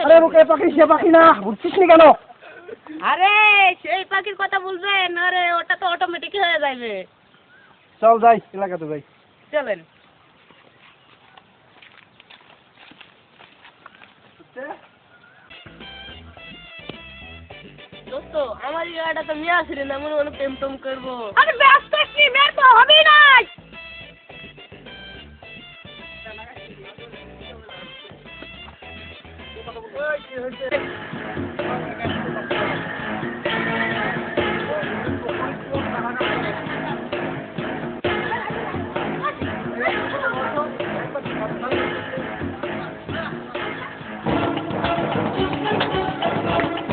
আরে মুখে পাখি সে পাখি না বুঝছিস নি কেন? আরে সেই পাখির কথা বলবেন আরে ওটা তো অটোমেটিক হয়ে যাবে চল যাই এলাকাতে যাই। চলেন। দোস্ত আমার ইয়াটা তো মেয়ে আসলে না মনে মনে প্রেম টেম করব। আরে ব্যস্ত মেয়ে তো হবেই নাই এ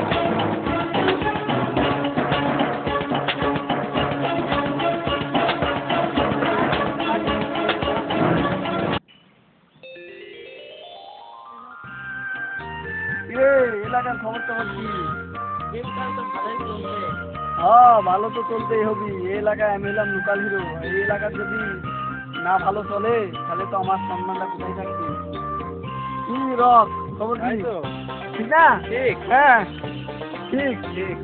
ভালো তো চলতেই হবি। এই এলাকায় আমি এলাম লোকাল হিরো এই এলাকা যদি না ভালো চলে তাহলে তো আমার সম্মানটা কোথায় থাকবে? কি রক খবর কি? ঠিক না? ঠিক। হ্যাঁ। ঠিক ঠিক।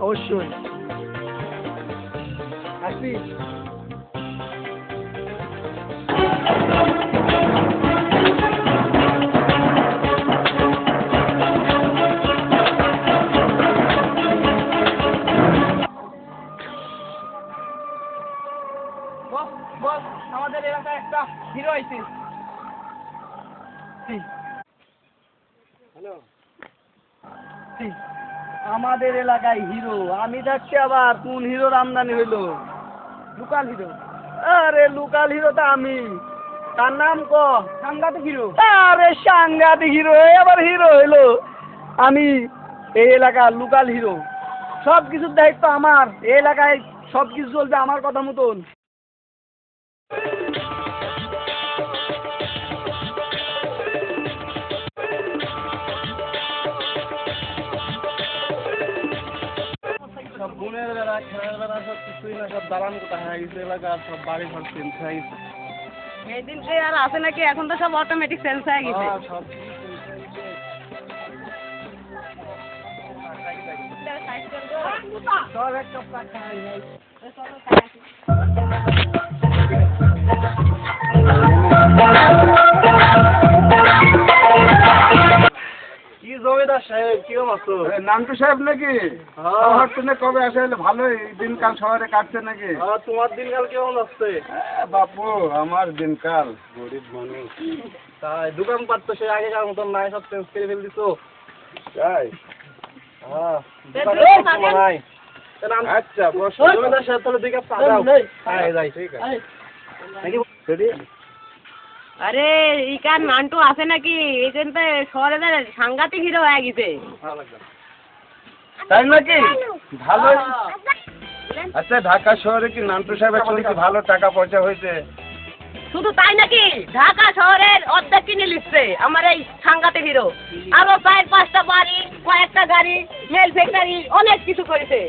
অবশ্যই। আসবি? আমাদের এলাকায় হিরো। আমি থাকছি আবার, কোন হিরোর আমদানি হইল? Local hero. আরে লোকাল হিরো তো আমি। তার নাম ক? সাংঘাতিক হিরো। আরে সাংঘাতিক হিরো আবার হিরো হইল। আমি এই এলাকার লোকাল হিরো। সব কিছুর দায়িত্ব আমার। এই এলাকায় সব কিছু চলবে আমার কথা মতন। সব গুণের বেলা খেলার বেলা সব কিছুই না সব দালান কোথা হয়ে গেছে এলাকার সব বাড়ি ঘর চেঞ্জ হয়ে গেছে। এই দিন যে আর আছে নাকি এখন তো সব অটোমেটিক হয়ে গেছে। হ্যাঁ, সব সব এক কাপ চা জমিদার সাহেব কি আছো নান্টু সাহেব নাকি? হ্যাঁ। আমার কবে আসলে ভালোই দিনকাল শহরে কাটছে নাকি? হ্যাঁ, তোমার দিনকাল কেমন আসছে বাপু আমার দিনকাল। গরিব মানুষ। তাই দোকানপাট তো সে আগেকার মতন নাই সব চেঞ্জ করে ফেল দিছো। তাই? হ্যাঁ দোকানে আচ্ছা বস। জমিদার সাহেব তাহলে দুই কাপ চা দাও। যাই। ঠিক আছে। আরে ইকার নান্টু আছে নাকি? এখান তো শহরে সাংঘাতিক হিরো হয়ে গেছে। তাই নাকি? ভালোই আচ্ছা ঢাকা শহরে কি নান্টু সাহেব এখন কি ভালো টাকা পয়সা হয়েছে? শুধু তাই নাকি? ঢাকা শহরের অর্ধেক কিনে নিচ্ছে আমার এই সাংঘাতিক হিরো আরও চার পাঁচটা বাড়ি কয়েকটা গাড়ি মেল ফ্যাক্টরি অনেক কিছু করেছে।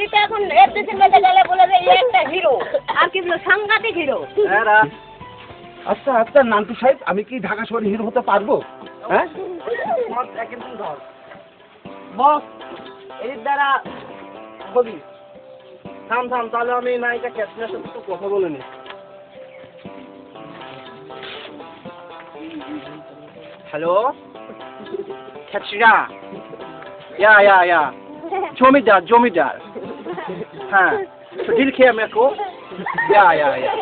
এইটা এখন এর দেশের মেলে গেলে বলে যে একটা হিরো আর কি সাংঘাতিক হিরো হ্যাঁ আচ্ছা আচ্ছা নান্টু সাহেব, আমি কি ঢাকা শহরে হিরো হতে পারব? হ্যাঁ? বস এর দ্বারা হবি থাম থাম, তাহলে আমি নায়িকা ক্যাটরিনার সাথে একটু কথা বলে নিই। Hello? Katrina? Yeah yeah yeah. জমিদার জমিদার। হ্যাঁ তো দিল খেয়ে আমি ইয়া ইয়া ইয়া।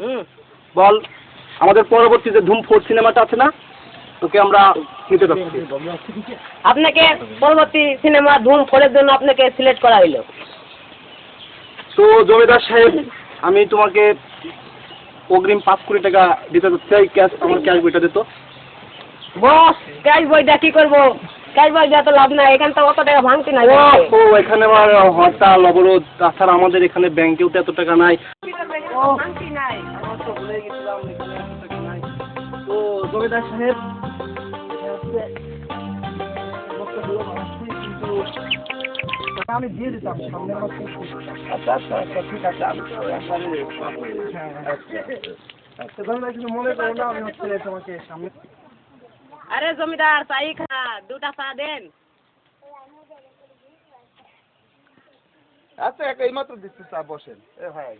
হুম বল। আমাদের পরবর্তী যে ধুম ফোর সিনেমাটা আছে না তোকে আমরা নিতে পারছি আপনাকে পরবর্তী সিনেমা ধুম ফোরের জন্য আপনাকে সিলেক্ট করা হইল। তো জমিদার সাহেব আমি তোমাকে অগ্রিম পাঁচ কোটি টাকা দিতে চাই ক্যাশ আমার ক্যাশ বইটা দিত বস ক্যাশ বইটা কি করব? ক্যাশ বই দেওয়া তো লাভ নাই এখান তো অত টাকা ভাঙতি না ও এখানে আমার হরতাল অবরোধ তাছাড়া আমাদের এখানে ব্যাংকেও তো এত টাকা নাই। তো জমিদার সাহেব আমি দিয়ে দিতাম সামনের মাসে। আচ্ছা আচ্ছা আচ্ছা ঠিক আছে আমি আচ্ছা আচ্ছা কিছু মনে করো না আমি হচ্ছে তোমাকে সামনে আরে জমিদার চাই খা দুটা চা দেন। আচ্ছা এক এইমাত্র দিচ্ছি চা বসেন। এ ভাই।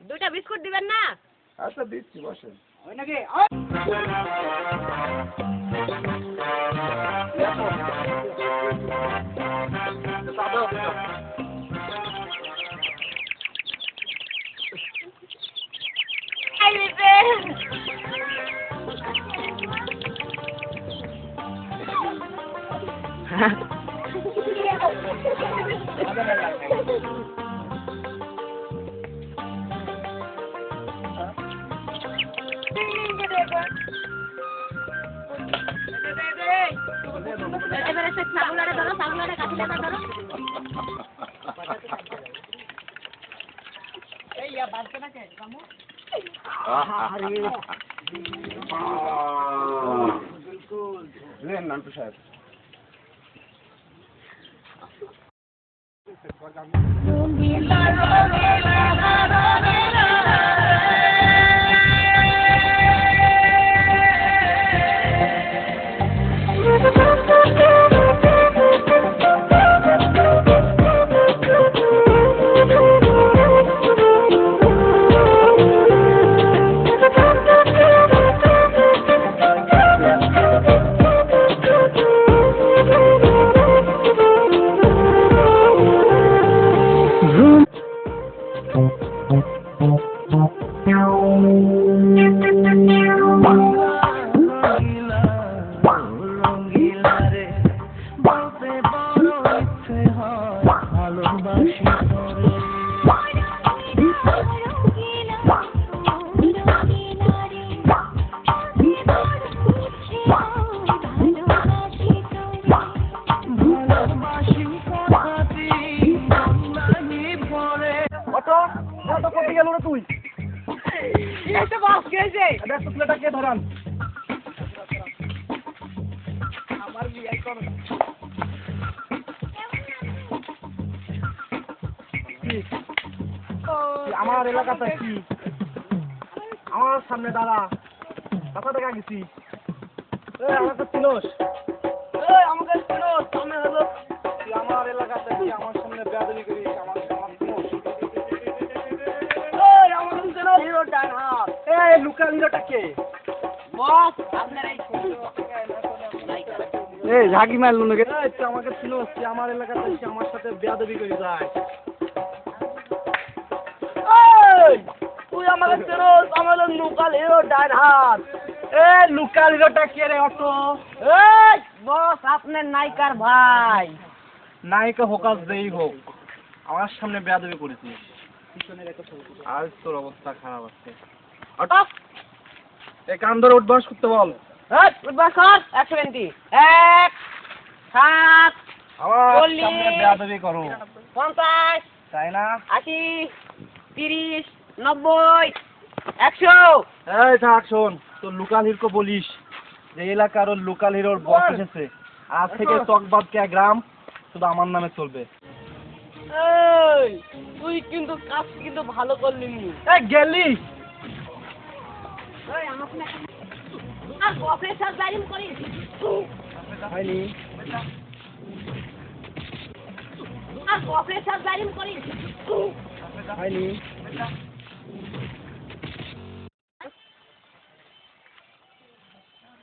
দুটা বিস্কুট দিবেন না? আচ্ছা দিচ্ছি বসেন। ওই নাকি? লেন নান্টু সাহেব অটো ডান হাত এই কে বস আপনার এই এই ঝাঁকি মারলো নাকি? আমাকে আমার এলাকাতে এসে আমার সাথে বেয়াদবি করে যায়। তুই আমাকে চিনোস আমার লোকাল হিরো ডান হাত। লোকাল হিরোটা কে রে অটো? এই বস আপনার নায়িকার ভাই। নায়িকা হোকাস যেই হোক আমার সামনে বেয়াদবি করেছিস। আজ তোর অবস্থা খারাপ আছে। এই কান ধরে উঠবাস করতে বল। এই উঠবা সর একশো টোয়েন্টি এক সাত চল্লিশ। করো। পঞ্চাশ তাই না? আশি তিরিশ নব্বই একশো। এই থাক শোন। তোর লোকাল হিরো বলিস। যে এলাকার ওর লোকাল হিরোর বস এসেছে। আজ থেকে চকবাদ গ্রাম শুধু আমার নামে চলবে। এই তুই কিন্তু কাজ কিন্তু ভালো করলি নি। এই গেলি। আর জারিম করিস। হয়নি। আর জারিম করিস। হয়নি।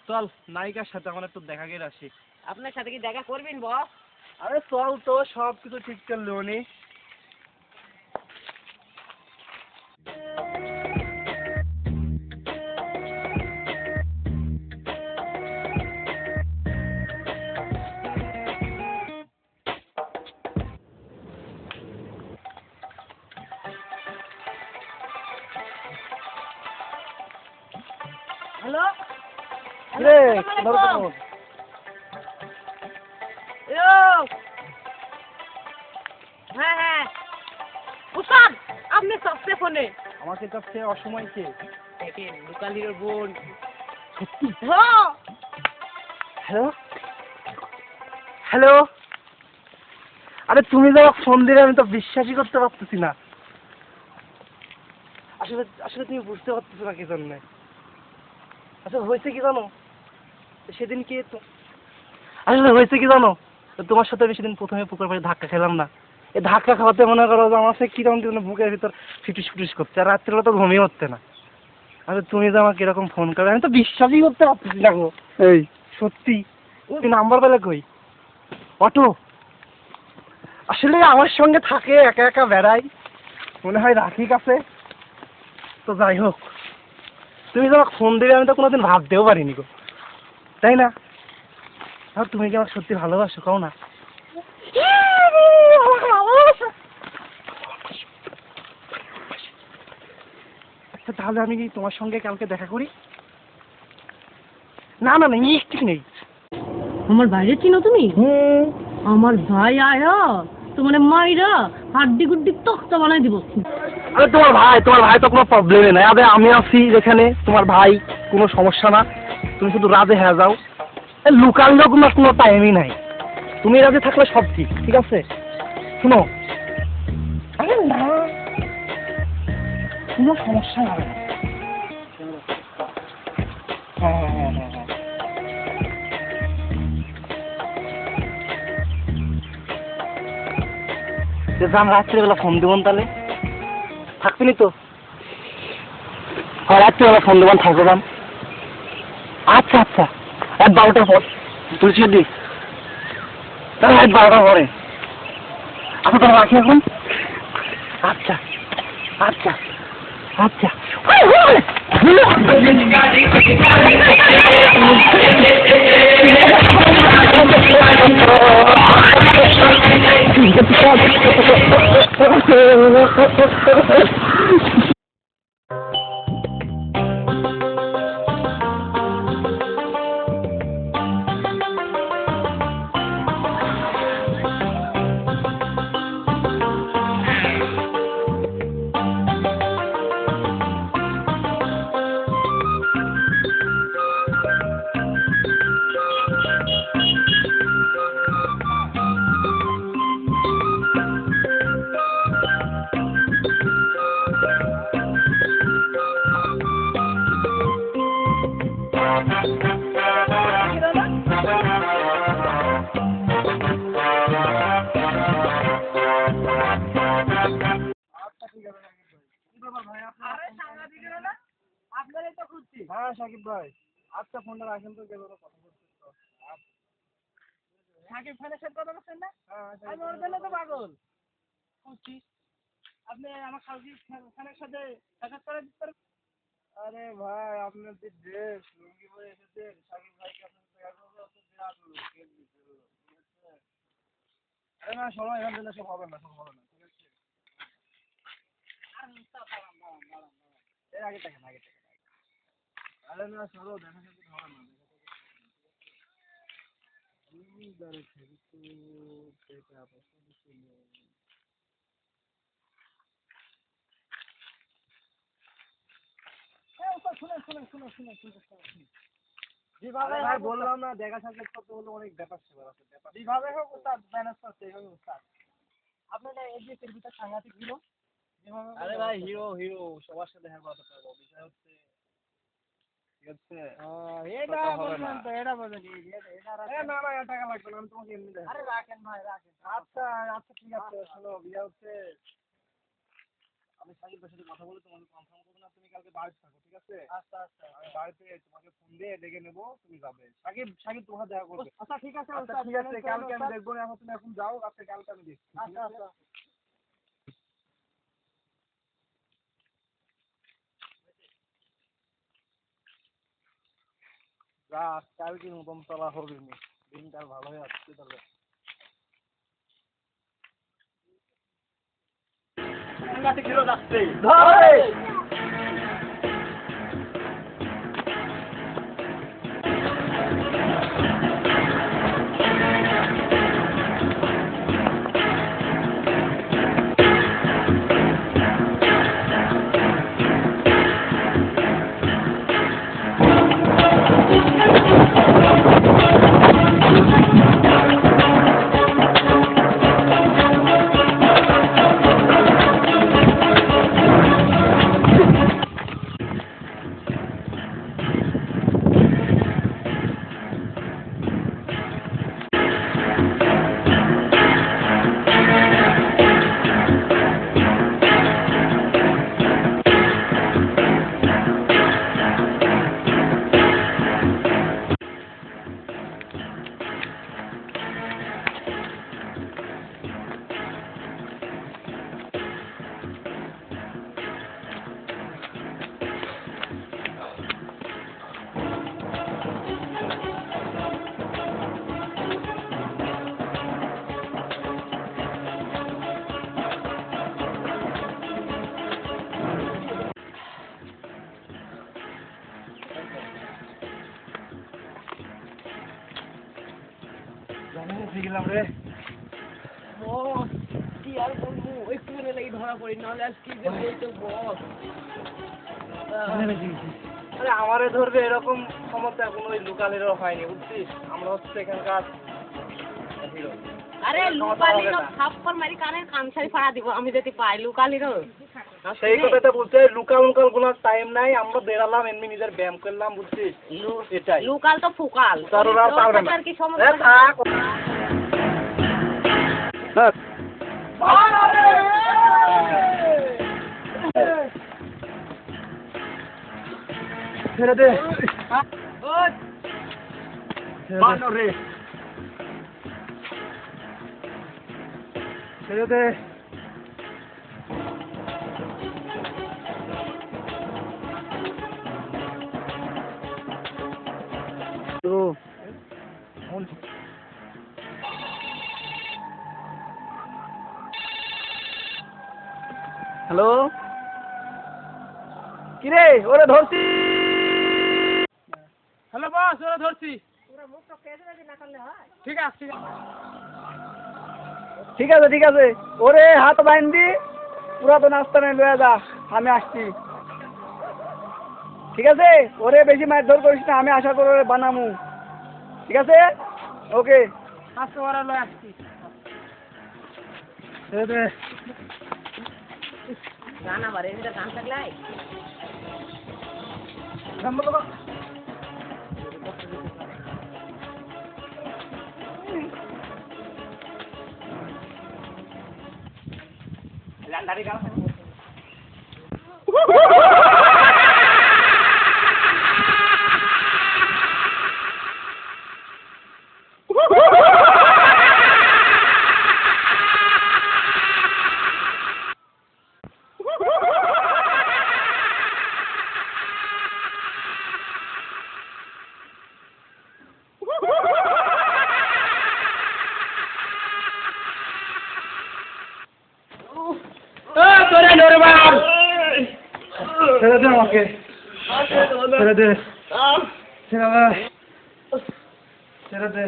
চল নায়িকার সাথে আমার একটু দেখা গিয়ে আসি। আপনার সাথে কি দেখা করবেন বস? আরে চল তো সব কিছু ঠিক করলে উনি কাছে অসময় কে? দেখেন লুকালির বোন। হ্যাঁ। হ্যালো? হ্যালো? আরে তুমি যাও ফোন দিলে আমি তো বিশ্বাসই করতে পারতেছি না। আসলে আসলে তুমি বুঝতে পারতেছো না কি জন্য। আসলে হয়েছে কি জানো? সেদিন কি তো- আসলে হয়েছে কি জানো? তোমার সাথে আমি সেদিন প্রথমে পুকুর পাড়ে ধাক্কা খেলাম না। এই ধাক্কা খাওয়াতে মনে করো যে আমার সে কীরকম যেন বুকের ভিতর ফিটিস ফিটিস করছে। আর রাত্রিবেলা তো ঘুমিয়ে হচ্ছে না। আরে তুমি যে আমাকে এরকম ফোন করবে আমি তো বিশ্বাসই করতে পারতেছি না গো। এই। সত্যি। তুমি নাম্বার পেলে কই? অটো। আসলে আমার সঙ্গে থাকে একা একা বেড়াই মনে হয় রাখি কাছে তো যাই হোক। তুমি যে আমাকে ফোন দেবে আমি তো কোনোদিন ভাবতেও পারিনি গো। তাই না? আর তুমি কি আমাকে সত্যি ভালোবাসো? কও না। আচ্ছা তাহলে আমি কি তোমার সঙ্গে কালকে দেখা করি। না না না একটু নেই। আমার বাইরে চিনো তুমি? আমার ভাই আয়া তোমার মাইরা হাড্ডি গুড্ডি তক্তা বানাই দিব। আরে তোমার ভাই তোমার ভাই তো কোনো প্রবলেমই নাই। আরে আমি আছি যেখানে তোমার ভাই কোনো সমস্যা না। তুমি শুধু রাজে হ্যাঁ যাও। এ লোক কোনো কোনো টাইমই নাই। তুমি রাজে থাকলে সব ঠিক ঠিক আছে? শুনো কোনো সমস্যা হবে না। হ্যাঁ হ্যাঁ হ্যাঁ হ্যাঁ হ্যাঁ। যান রাত্রিবেলা ফোন দেবন তাহলে। থাকবেনি তো? হ্যাঁ রাত্রিবেলা ফোন দেবেন থাকব যান আচ্ছা আচ্ছা রাত বারোটার পর। তুলছি দি তাহলে রাত বারোটার পরে। আচ্ছা তাহলে রাখি এখন। আচ্ছা আচ্ছা। আচ্ছা বুঝছি আপনি আমার সাকিব খানের সাথে সাক্ষাৎ করে দিতে পারবেন? আরে ভাই আপনার যে ড্রেস লুঙ্গি পরে এসেছেন সাকিব ভাইকে আপনার দেখা করব তো বিরাট লোক আরে না সময় এখান থেকে সব হবে না সব হবে না ঠিক আছে? এর আগে থাকেন আগে থাকেন আরে না সরো দেখা সাক্ষাৎ হবে না জমিদারে থেকে তো পেটে আপসা ছিল যেভাবে ভাই বললাম না দেখা সাক্ষাৎ করতে হলে অনেক ব্যাপার স্যাপার আছে ব্যাপার যেভাবে হোক ওস্তাদ ম্যানেজ করতে এইভাবে ওস্তাদ আপনার এই যে ভিতর সাংঘাতিক হিরো আরে ভাই হিরো হিরো সবার সাথে দেখা করতে পারব বিষয় হচ্ছে ঠিক আছে? এটা বলবেন তো এটা বলবেন না না টাকা লাগবে না আমি তোমাকে এমনি আরে রাখেন ভাই রাখেন। আচ্ছা আচ্ছা ঠিক আছে শোনো বিয়ে হচ্ছে আমি সাকিবের সাথে কথা বলে তোমাকে কনফার্ম করব না তুমি কালকে বাড়িতে থাকো ঠিক আছে? আচ্ছা আচ্ছা। আমি বাড়িতে তোমাকে ফোন দিয়ে ডেকে নেব তুমি যাবে। সাকিব সাকিব তোমার দেখা করবে। আচ্ছা ঠিক আছে আচ্ছা ঠিক আছে কালকে আমি দেখব না এখন তুমি এখন যাও আজকে কালকে আমি দেখছি আচ্ছা আচ্ছা মতন চলা হবে নি দিনকাল ভালো আসছে তাহলে। ধরে গেলাম আরে আমারে ধরবে এরকম সমস্যা কোনো ওই লোকালেরও হয়নি বুঝছিস? আমরা হচ্ছে এখানকার আরে লুকালিরো থাপ্পড় মারি কানের কানসারি ফাড়া দিব আমি যদি পাই লুকালিরো সেই কথাটা বলতে লুকাল লুকাল কোনো টাইম নাই আমরা বেরালাম এমনি নিজের ব্যায়াম করলাম বুঝছিস? এটাই। লুকাল তো ফুকাল। তার ওরা পারবে না। আর কি সমস্যা? থাক। ছেড়ে দে। দে। ছেড়ে দে। তো হ্যালো? কিরে ওরে ধরছি হ্যালো ধরছি ঠিক আছে। ঠিক আছে ঠিক আছে। ওরে হাত বাইন্দি পুরা তো নাস্তা নেই লয়ে যা আমি আসছি। ঠিক আছে? ওরে বেশি মাছ ধর করিস না আমি আশা করে ওরে বানামু। ঠিক আছে? ওকে। আজকে ওরা লয়ে আসছি। গান আবার এদিকে গান থাকলাই? ছেড়ে দে আমাকে ছেড়ে দে ছেড়ে দে ছেড়ে দে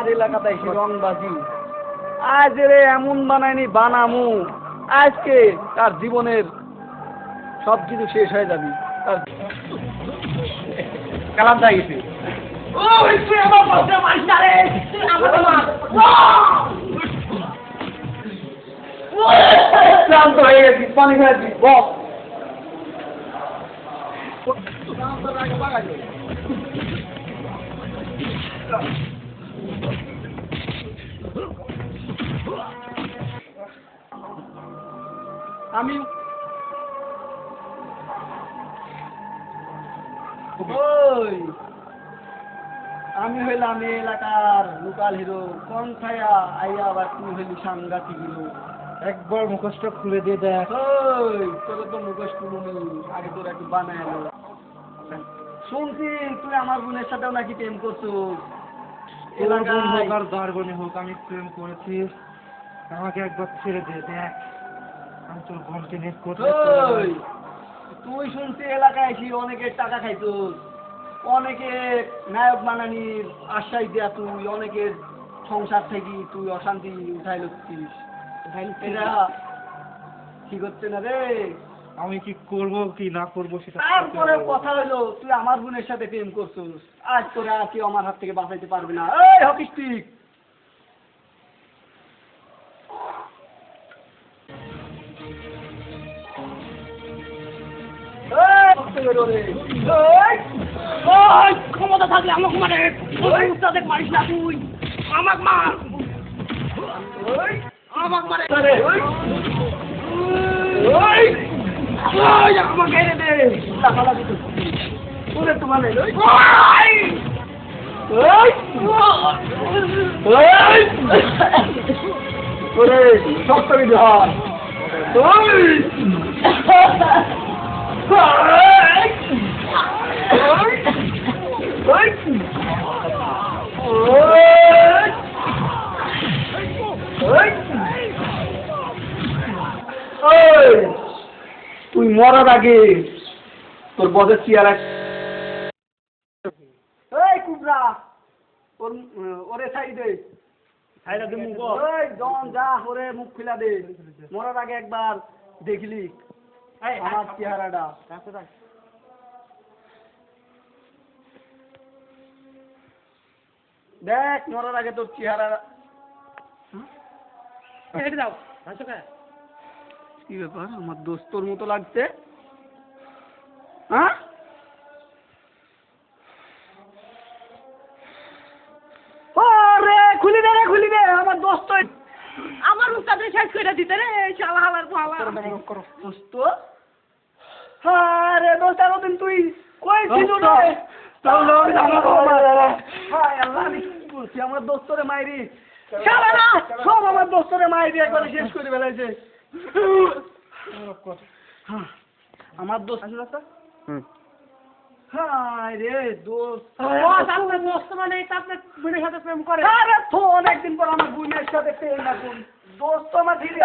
আর এলাকাতে এসে রংবাজি আজ রে এমন বানায়নি বানামু। আজকে তার জীবনের সব কিছু শেষ হয়ে যাবে। তার কালাম দা গেছে ক্লান্ত হয়ে গেছি পানি খেয়েছি বস। আমি আমি হইলাম এই এলাকার লোকাল হিরো কোন ছায়া আইয়া আবার তুই হইলি সাংঘাতিক হিরো। একবার মুখোশটা খুলে দিয়ে দেখ। ওই তোর তো মুখোশ খুলুনি আগে তোর একটু বানায় শুনছি তুই আমার বোনের সাথেও নাকি প্রেম করছ এলাকায় যার বোনই হোক আমি প্রেম করেছি। আমাকে একবার ছেড়ে দিয়ে দেখ। তোর নিয়ে কোথায়? তুই শুনছি এলাকায় এসে অনেকের টাকা খাইছোস অনেকে নায়ক বানানির আশ্বাস দেয়া তুই অনেকের সংসার থেকে তুই অশান্তি উঠাই লচ্ছিস এটা ঠিক হচ্ছে না রে? আমি কি করব কি না করব সেটা তারপরে কথা হলো তুই আমার বোনের সাথে প্রেম করছিস আজ তোরা কেউ আমার হাত থেকে বাঁচাইতে পারবে না। এই হকি ক্ষমতা থাকলে আমাকে মানে উস্তাদে মারিস না তুই। আমাক মার। আমাক মারে। এনে দে। ওরে শক্ত বিধি মরার আগে তোর বসের চেয়ার এই কুবরা ওর ওরে সাইড দে। ছাইরা দে মুখ। ওই জন যা ওরে মুখ খুলা দে। মরার আগে একবার দেখলি আমার চেহারাটা। দেখ মরার আগে তোর চেহারা। যাও। কি ব্যাপার? আমার দোস্তর মতো লাগছে। হ্যাঁ? খুলি দে রে খুলি দে আমার দোস্ত। আমার উস্তাদে শেষ করে দিতে রে শালা হালার ফালা দোস্ত হ্যাঁ রে দোস্ত? এতদিন তুই কই ছিল রে? আল্লাহ আমি কি করছি আমার দোস্তরে মাইরি। সব আমার দোস্তরে মাইরি একবারে শেষ করে ফেলাইছে। আমার দোষ হায় রে দোস্ত আপনার দোস্ত মানে আপনার সাথে প্রেম করে। আরে তো অনেকদিন পর আমার বোনের সাথে প্রেম এখন দোস্ত আমার ধীরে